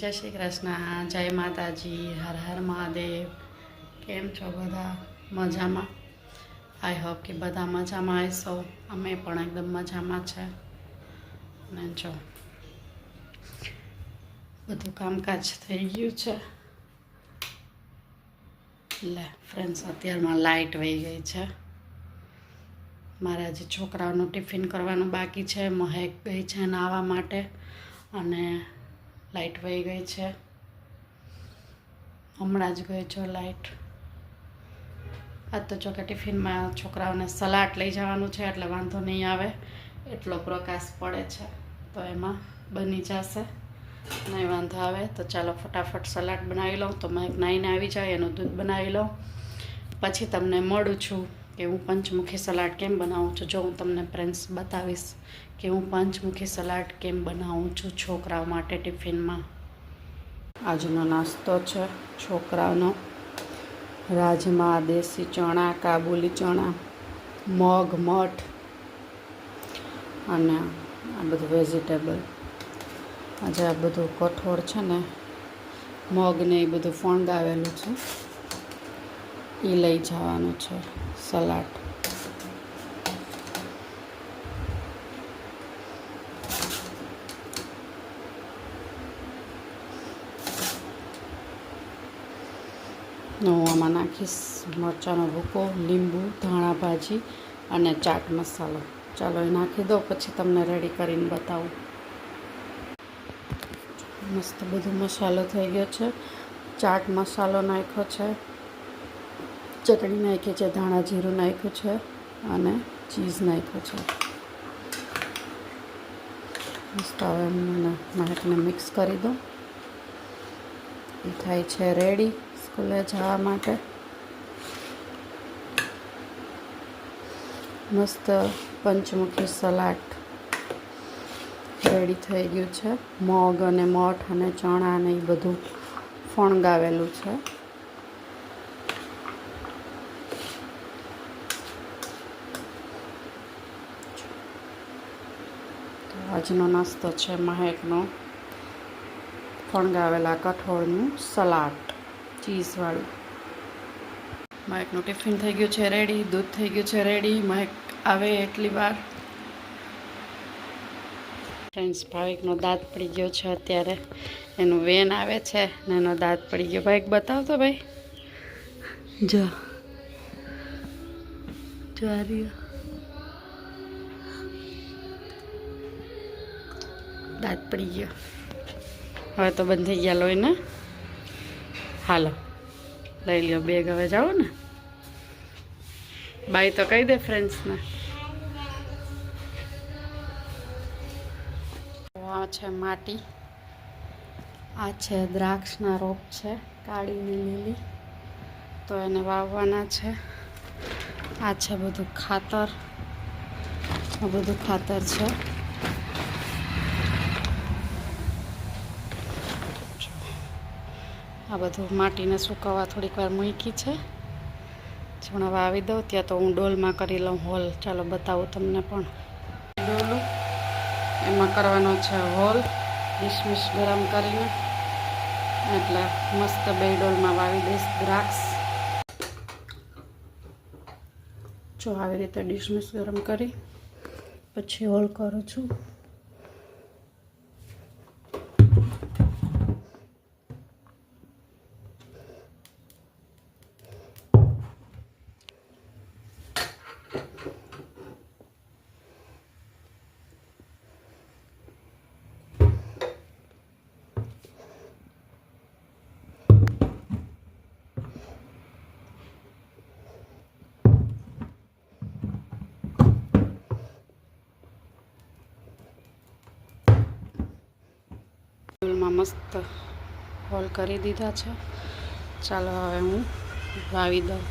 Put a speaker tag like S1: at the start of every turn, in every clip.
S1: જય શ્રી કૃષ્ણ, જય માતાજી, હર હર મહાદેવ. કેમ છો બધા? મજામાં? આઈ હોપ કે બધા મજામાં આવીશો અમે પણ એકદમ મજામાં છે. અને જો, બધું કામકાજ થઈ ગયું છે. લે ફ્રેન્ડ્સ અત્યારમાં લાઇટ વહી ગઈ છે. મારે આજે છોકરાઓનું ટિફિન કરવાનું બાકી છે. મહેક ગઈ છે નાહવા માટે. અને લાઇટ વહી ગઈ છે. હમણાં જ ગઈ છો લાઇટ આજ તો જો કે ટિફિનમાં છોકરાઓને સલાડ લઈ જવાનું છે, એટલે વાંધો નહીં આવે. એટલો પ્રકાશ પડે છે. તો એમાં બની જશે. નહીં વાંધો આવે, તો ચાલો ફટાફટ સલાડ બનાવી લઉં. તો મેં નાઈને આવી જાય, એનું દૂધ બનાવી લઉં. પછી તમને મળું છું. કે હું પંચમુખી સલાડ કેમ બનાવું છું? જો હું તમને ફ્રેન્ડ્સ બતાવીશ કે હું પંચમુખી સલાડ કેમ બનાવું છું છોકરાઓ માટે ટિફિનમાં. આજનો નાસ્તો છે છોકરાઓનો. રાજમા, દેશી ચણા, કાબુલી ચણા, મગ, મઠ અને આ બધું વેજીટેબલ આજે આ બધું કઠોળ છે ને, મગ ને એ બધું ફણગાવેલું છે. એ લઈ જવાનું છે, સલાડ. હું આમાં નાખીશ મરચાંનો ભૂકો, લીંબુ, ધાણા ભાજી અને ચાટ મસાલો. ચાલો એ નાખી દો પછી તમને રેડી કરીને બતાવું. મસ્ત બધો મસાલો થઈ ગયો છે. ચાટ મસાલો નાખ્યો છે. ચટણી નાખી છે, ધાણા જીરું નાખ્યું છે અને ચીઝ નાખ્યું છે. મસ્ત હવે મને માહિતીને મિક્સ કરી દો એ થાય છે રેડી સ્કૂલે જવા માટે. મસ્ત પંચમુખી સલાડ રેડી થઈ ગયું છે. મગ અને મઠ અને ચણા ને એ બધું ફણગાવેલું છે તો આજનો નાસ્તો છે મહેકનો. ફણગાવેલા કઠોળનું સલાડ, ચીઝવાળું. મહેકનું ટિફિન થઈ ગયું છે રેડી દૂધ થઈ ગયું છે રેડી મહેક આવે એટલી વાર. ફ્રેન્ડ્સ ભાવિકનો દાંત પડી ગયો છે અત્યારે. એનું વેન આવે છે ને એનો દાંત પડી ગયો. ભાઈ બતાવતો ભાઈ. જો. જો આ રહ્યો. દાંત પડી ગયો. હવે તો બંધ થઈ ગયા લોહી ને. હાલો, લઈ લ્યો બેગ હવે જાઓ ને. બાય તો કહી દે ફ્રેન્ડ્સને આ છે માટી. આ છે દ્રાક્ષના રોપ છે કાળીની લીલી. તો એને વાવવાના છે. આ છે બધું ખાતર. બધું ખાતર છે. આ બધું માટીને સુકવવા થોડીક વાર મૂકી છે. પણ વાવી દઉં, ત્યાં તો હું ડોલમાં કરી લઉં હોલ. ચાલો બતાવું તમને પણ. ડોલું, એમાં કરવાનો છે હોલ. ડિશમિશ ગરમ કરીને. એટલે મસ્ત બે ડોલમાં વાવી દઈશ દ્રાક્ષ. જો આવી રીતે ડિશમિશ ગરમ કરી, પછી હોલ કરું છું. હોલમાં મસ્ત હોલ કરી દીધા છે. ચાલો હવે હું વાવી દઉં.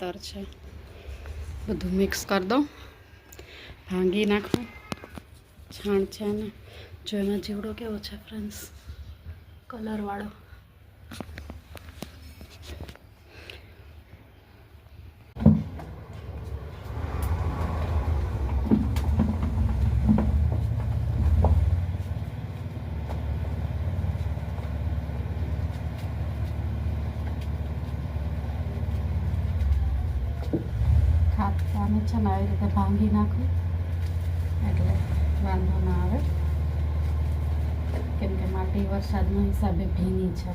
S1: તર છે. બધું મિક્સ કરી દઉં. ભાંગી નાખું. છાણ છે ને, જો એમાં જીવડો કેવો છે ફ્રેન્ડ્સ કલરવાળો ખાટકાને છે ને આવી રીતે ભાંગી નાખું. એટલે વાંધો ના આવે. કેમ કે માટી વરસાદના હિસાબે ભીની છે.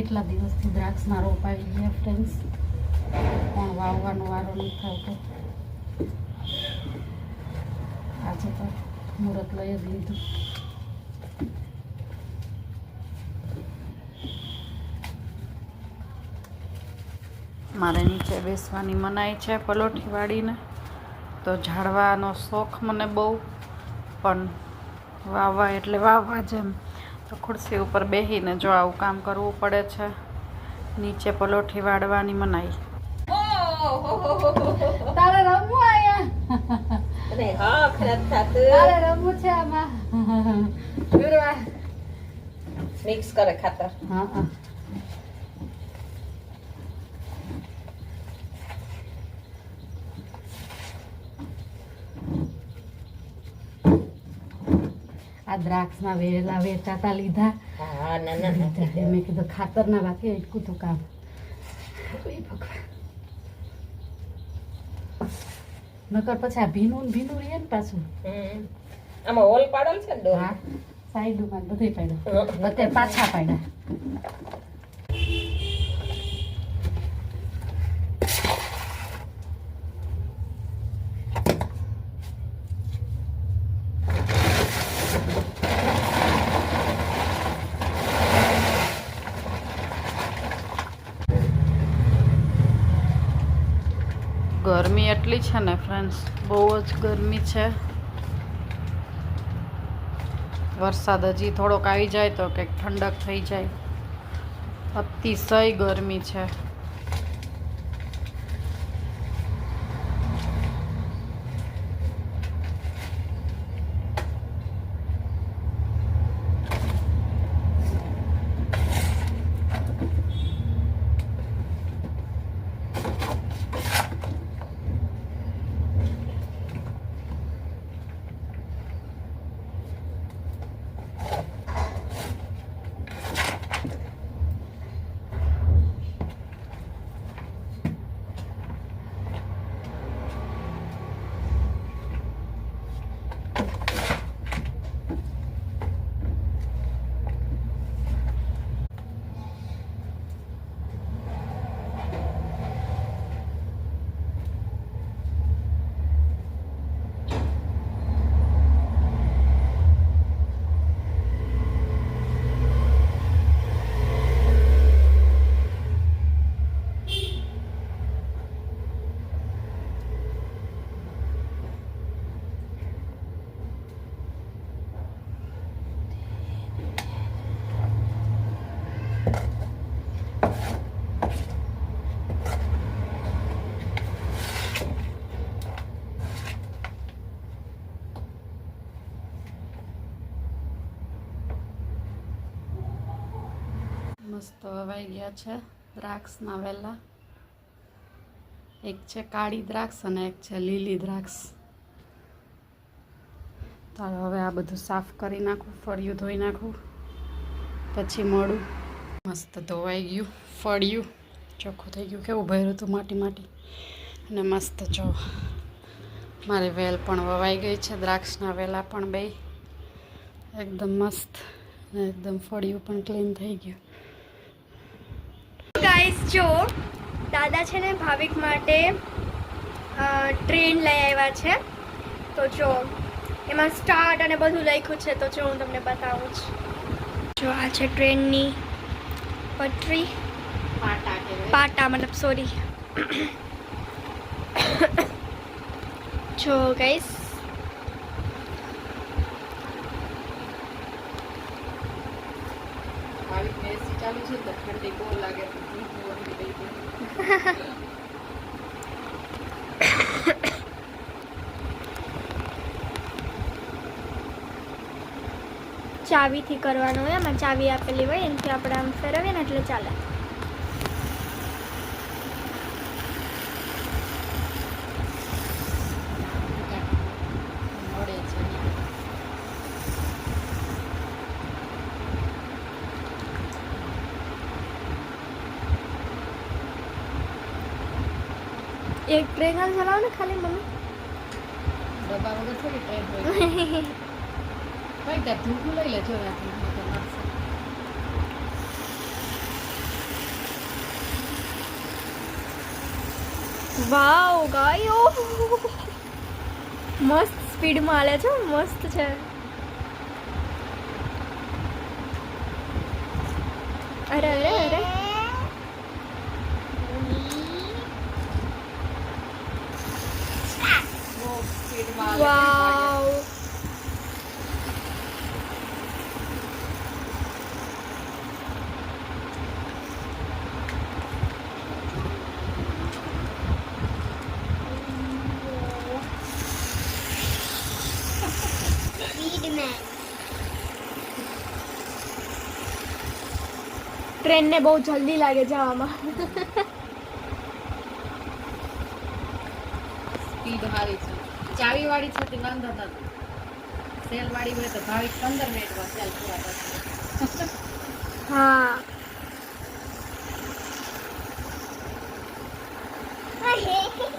S1: કેટલા દિવસથી દ્રાક્ષના રોપ ગયા ફ્રેન્ડ્સ પણ વાવવાનો વારો નહીં થતો આજે તો મુહૂર્ત લઈ જ લીધું. મારે નીચે બેસવાની મનાઈ છે પલોઠી વાળીને તો ઝાડવાનો શોખ મને બહુ, પણ વાવવા એટલે વાવવા જેમ. તો ખુરશી ઉપર બેસીને જો આવું કામ કરવું પડે છે નીચે પલોઠી વાળવાની મનાઈ. તારે રમવું આયા રમવું છે આમાં?
S2: મિક્સ કરે ખાતર.
S1: હા હા. આ દ્રાક્ષના વેલા વેચાતા લીધા.
S2: હા ના ના ના
S1: મેં કીધું ખાતર ના બાકી એટલું તો કામ. નકર પછી આ ભીનું ને ભીનું રહે ને પાછું.
S2: આમાં હોલ પાડેલ છે ને
S1: હા સાઈડમાં બધે પાડ્યા. બધે પાછા પાડ્યા. એટલી છે ને ફ્રેન્ડ્સ બહુ જ ગરમી છે. વરસાદ હજી થોડોક આવી જાય તો કંઈક ઠંડક થઈ જાય. અતિશય ગરમી છે. મસ્ત વવાઈ ગયા છે. દ્રાક્ષના વેલા એક છે કાળી દ્રાક્ષ અને એક છે લીલી દ્રાક્ષ. તો હવે આ બધું સાફ કરી નાખું, ફળિયું ધોઈ નાખું. પછી મળું મસ્ત ધોવાઈ ગયું, ફળિયું. ચોખ્ખું થઈ ગયું. કેવું ભર્યું હતું માટી માટી. અને મસ્ત જો, મારી વેલ પણ વવાઈ ગઈ છે. દ્રાક્ષના વેલા પણ બે. એકદમ મસ્ત અને એકદમ ફળિયું પણ ક્લીન થઈ ગયું.
S3: જો દાદા છે ને ભાવિક માટે ટ્રેન લઈ આવ્યા છે. તો જો એમાં સ્ટાર્ટ અને બધું લખ્યું છે તો જો હું તમને બતાવું છું. જો આ છે ટ્રેનની પટરી.
S1: પાટા
S3: મતલબ સોરી જો ગાઈસ
S1: ચાલુ છે તો ઠંડી બહુ લાગે.
S3: ચાવીથી કરવાનું હોય એમાં ચાવી આપેલી હોય એનાથી આપણે આમ ફેરવીએ ને એટલે ચાલે
S1: મળે છે
S3: એક ટ્રેન ચલાવો ને ખાલી મમ્મી.
S1: ડબ્બા વગર થોડી ટ્રેન હોય. ભાઈ ત્યાં ધૂકું લઈ લેજો નડશે.
S3: વાવ ગાયો. મસ્ત સ્પીડમાં હાલે છે મસ્ત છે. અરે અરે અરે
S1: બહુ સ્પીડમાં હાલે.
S3: વાવ ટ્રેનને બહુ જલ્દી લાગે જવામાં
S1: સ્પીડ સારી છે. ચાવી ચાવીવાળી છતી બંધ હતા સેલવાળી હોય તો ભાવિક પંદર મિનિટમાં સેલ પૂરા થશે
S3: હા Hey, hey.